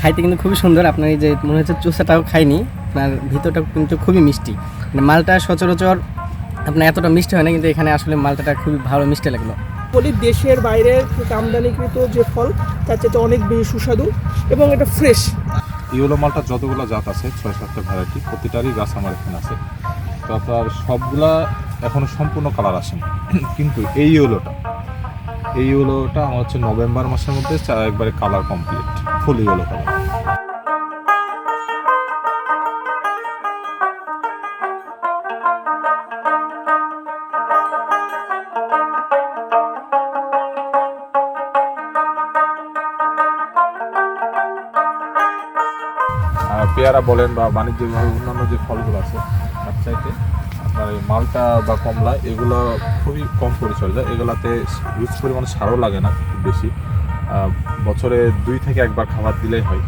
খাইতে কিন্তু খুবই সুন্দর। আপনার এই যে মনে হচ্ছে চুষাটাও খাইনি আপনার ভিতরটা কিন্তু খুবই মিষ্টি। মানে মালটা সচরাচর আপনার এতটা মিষ্টি হয় না কিন্তু এখানে আসলে মালটাটা খুবই ভালো মিষ্টি লাগল। বলি দেশের বাইরের আমদানিকৃত যে ফল তার চাইতে অনেক বেশি সুস্বাদু এবং এটা ফ্রেশ ইউলো মালটার যতগুলো জাত আছে ছয় সাতটা ভ্যারাইটি প্রতিটারই গাছ আমার এখানে আছে। তো আপনার সবগুলা এখনও সম্পূর্ণ কালার আসেনি। কিন্তু এই ইউলোটা এই ইউলোটা আমার হচ্ছে নভেম্বর মাসের মধ্যে একবারে colour complete full yellow colour পেয়ারা বলেন বা বাণিজ্যিকভাবে অন্যান্য যে ফলগুলো আছে, তার চাইতে আপনার এই মালটা বা কমলা, এগুলো খুবই কম পরিচর্যা। এগুলাতে হিউজ পরিমাণে সারও লাগে না বেশি। বছরে দুই থেকে একবার খাবার দিলেই হয়।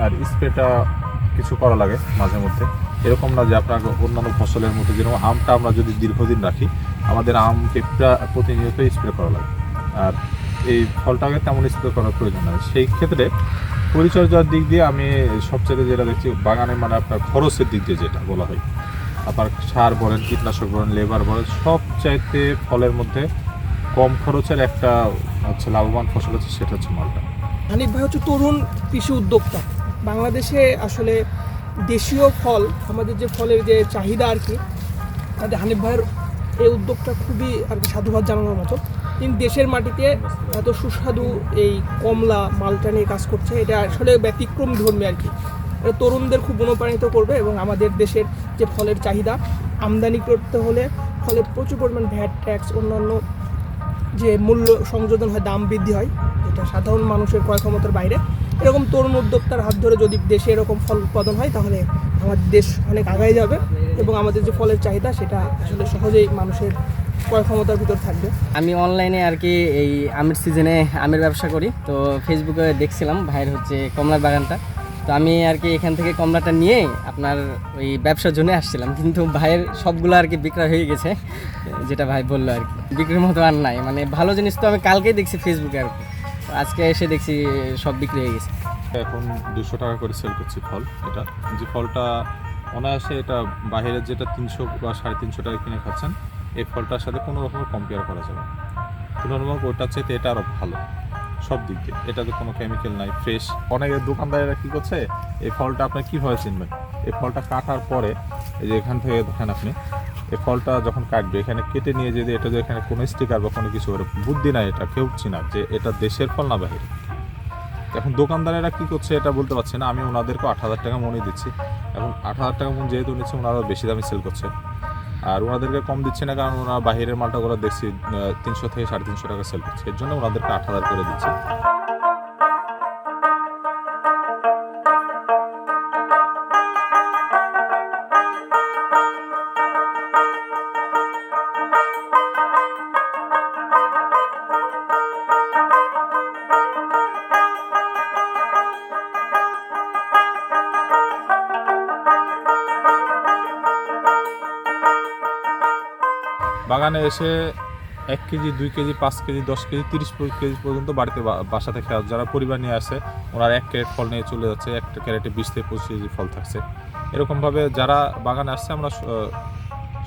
আর স্প্রেটা কিছু করা লাগে মাঝে মধ্যে। এরকম না যে আপনার অন্যান্য ফসলের মধ্যে, যেরকম আমটা আমরা যদি দীর্ঘদিন রাখি, আমাদের আমকে প্রা- প্রতিনিয়ত স্প্রে করা লাগে। আর এই ফলটাকে তেমন স্প্রে করার প্রয়োজন হয় সেই ক্ষেত্রে পরিচর্যার দিক দিয়ে আমি সবচেয়ে যেটা দেখছি, বাগানে মানে আপনার খরচের দিক দিয়ে যেটা বলা হয়। আপনার সার বলেন, কীটনাশক বলেন, লেবার বলেন সব চাইতে ফলের মধ্যে কম খরচের একটা হচ্ছে লাভবান ফসল হচ্ছে সেটা হচ্ছে মালটা। হানিফ ভাই হচ্ছে তরুণ কৃষি উদ্যোক্তা। বাংলাদেশে আসলে দেশীয় ফল, আমাদের যে ফলের যে চাহিদা আর কি, তাতে হানিফ ভাইয়ের এই উদ্যোগটা খুবই আর কি সাধুবাদ জানানোর মতো। কিন্তু দেশের মাটিতে এত সুস্বাদু এই কমলা মালটা নিয়ে কাজ করছে, এটা আসলে ব্যতিক্রম ধর্মী আর কি। এটা তরুণদের খুব অনুপ্রাণিত করবে এবং আমাদের দেশের যে ফলের চাহিদা, আমদানি করতে হলে ফলে প্রচুর পরিমাণ ভ্যাট ট্যাক্স, অন্যান্য যে মূল্য সংযোজন হয়, দাম বৃদ্ধি হয়, যেটা সাধারণ মানুষের ক্রয় ক্ষমতার বাইরে। এরকম তরুণ উদ্যোক্তার হাত ধরে যদি দেশে এরকম ফল উৎপাদন হয়, তাহলে আমাদের দেশ অনেক আগায় যাবে এবং আমাদের যে ফলের চাহিদা, সেটা আসলে সহজেই মানুষের ক্রয় ক্ষমতার ভিতর থাকবে। আমি অনলাইনে আর কি এই আমের সিজনে আমের ব্যবসা করি। তো ফেসবুকে দেখছিলাম, ভাইয়ের হচ্ছে কমলার বাগানটা। তো আমি আর কি এখান থেকে কমলাটা নিয়ে আপনার ওই ব্যবসার জন্য আসছিলাম। কিন্তু ভাইয়ের সবগুলো আর কি বিক্রয় হয়ে গেছে, যেটা ভাই বলল আর কি। বিক্রির মতো আর নাই মানে ভালো জিনিস তো আমি কালকেই দেখছি ফেসবুকে আর কি। আজকে এসে দেখছি সব বিক্রি হয়ে গেছে। এখন দুশো টাকা করে সেল করছি ফল, এটা। যে ফলটা অনায়াসে এটা বাইরের যেটা তিনশো বা সাড়ে তিনশো টাকা কিনে খাচ্ছেন, এই ফলটার সাথে কোনো রকমের কম্পেয়ার করা যাবে। তুলনামূলক ওটার চাইতে এটা আরও ভালো। সব দিক দিয়ে। এটাতে কোনো কেমিক্যাল নাই ফ্রেশ অনেক দোকানদারেরা কী করছে, এই ফলটা আপনি কীভাবে চিনবেন? এই ফলটা কাটার পরে, এই যে এখান থেকে দেখেন আপনি, এই ফলটা যখন কাটবে, এখানে কেটে নিয়ে যদি এটা যে এখানে কোনো স্টিকার বা কোনো কিছু করে, বুদ্ধি নাই এটা, কেউ চিনা যে এটা দেশের ফল না বাইরে এখন দোকানদারেরা কী করছে এটা বলতে পারছে না, আমি ওনাদেরকে আট হাজার টাকা মনে দিচ্ছি। এখন আট হাজার টাকা মন যেহেতু নিচ্ছে ওনারা বেশি দামে সেল করছে। আর ওনাদেরকে কম দিচ্ছে না, কারণ ওনারা বাহিরের মালটা গুলো দেখছি তিনশো থেকে সাড়ে তিনশো টাকা সেল করছে। এর জন্য ওনাদেরকে আট হাজার করে দিচ্ছে। বাগানে এসে এক কেজি, দুই কেজি, পাঁচ কেজি, দশ কেজি, তিরিশ কেজি পর্যন্ত বাড়িতে বা- বাসাতে খেয়ে যারা পরিবার নিয়ে আসে, ওনারা এক ক্যারেট ফল নিয়ে চলে যাচ্ছে একটা ক্যারেটে বিশ থেকে পঁচিশ কেজি ফল থাকছে। এরকমভাবে যারা বাগানে আসছে, আমরা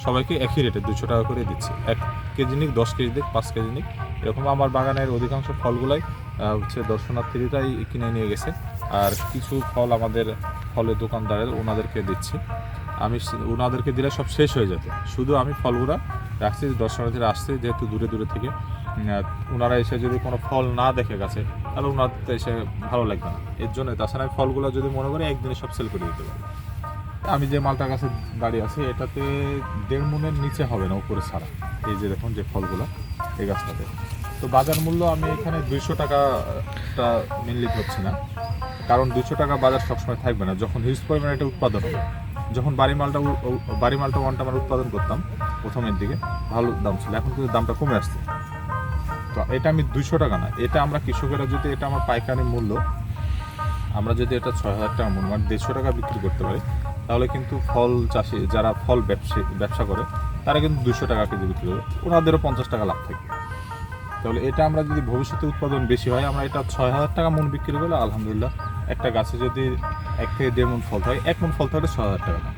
সবাইকে একই রেটে দুশো টাকা করে দিচ্ছি। এক কেজি নিক, দশ কেজি দিক, পাঁচ কেজি নিক। এরকম আমার বাগানের অধিকাংশ ফলগুলাই হচ্ছে দর্শনার্থীরাই কিনে নিয়ে গেছে। আর কিছু ফল আমাদের ফলের দোকানদারের ওনাদেরকে দিচ্ছি। আমি ওনাদেরকে দিলে সব শেষ হয়ে যেত। শুধু আমি ফলগুলা রাখছি, দর্শনার্থীরা আসছে, যেহেতু দূরে দূরে থেকে। ওনারা এসে যদি কোনো ফল না দেখে গেছে, তাহলে ওনার তো এসে ভালো লাগবে না। এর জন্য তাছাড়া ফলগুলো যদি মনে করি, একদিনে সব সেল করে দিতে পারি। আমি যে মালটার কাছে দাঁড়িয়ে আছি, এটাতে দেড় মনের নিচে হবে না, উপরে ছাড়া। এই যে দেখুন যে ফলগুলো, এই গাছটাতে। তো বাজার মূল্য আমি এখানে দুইশো টাকাটা মেনলি ধরছি না। কারণ দুইশো টাকা বাজার সবসময় থাকবে না, যখন হিউজ পরিমাণে এটা উৎপাদন হবে। যখন বাড়ি মালটা বাড়ি মালটা ওয়ানটা আমরা উৎপাদন করতাম, প্রথমের দিকে, ভালো দাম ছিল। এখন কিন্তু দামটা কমে আসছে। তো এটা আমি দুইশো টাকা না, এটা আমরা কৃষকেরা যদি এটা আমার পাইকারি মূল্য, আমরা যদি এটা ছয় হাজার টাকা মূল্য মানে দেড়শো টাকা বিক্রি করতে পারি, তাহলে কিন্তু ফল চাষি, যারা ফল ব্যবসায়ী ব্যবসা করে, তারা কিন্তু দুশো টাকা কেজি বিক্রি করে ওনাদেরও পঞ্চাশ টাকা লাভ থাকে। তাহলে এটা আমরা যদি ভবিষ্যতে উৎপাদন বেশি হয়, আমরা এটা ছয় হাজার টাকা মন বিক্রি করলে আলহামদুলিল্লাহ একটা গাছে যদি এক থেকে দেড় মন ফল থাকে, এক মন ফল থাকলে ছ হাজার টাকা দাম।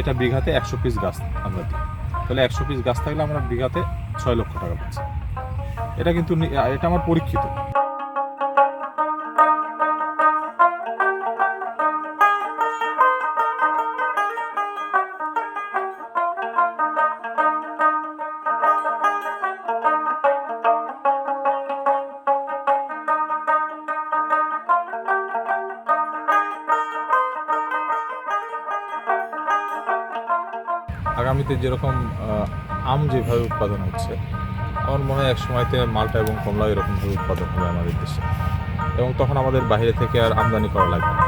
এটা বিঘাতে একশো পিস গাছ আমরা দিই। তাহলে একশো পিস গাছ থাকলে আমরা বিঘাতে ছয় লক্ষ টাকা পাচ্ছি। এটা কিন্তু এটা আমার পরীক্ষিত। আগামীতে যেরকম আম যেভাবে উৎপাদন হচ্ছে, আমার মনে হয় এক সময়তে মালটা এবং কমলা এরকমভাবে উৎপাদন হবে আমাদের দেশে। এবং তখন আমাদের বাইরে থেকে আর আমদানি করা লাগবে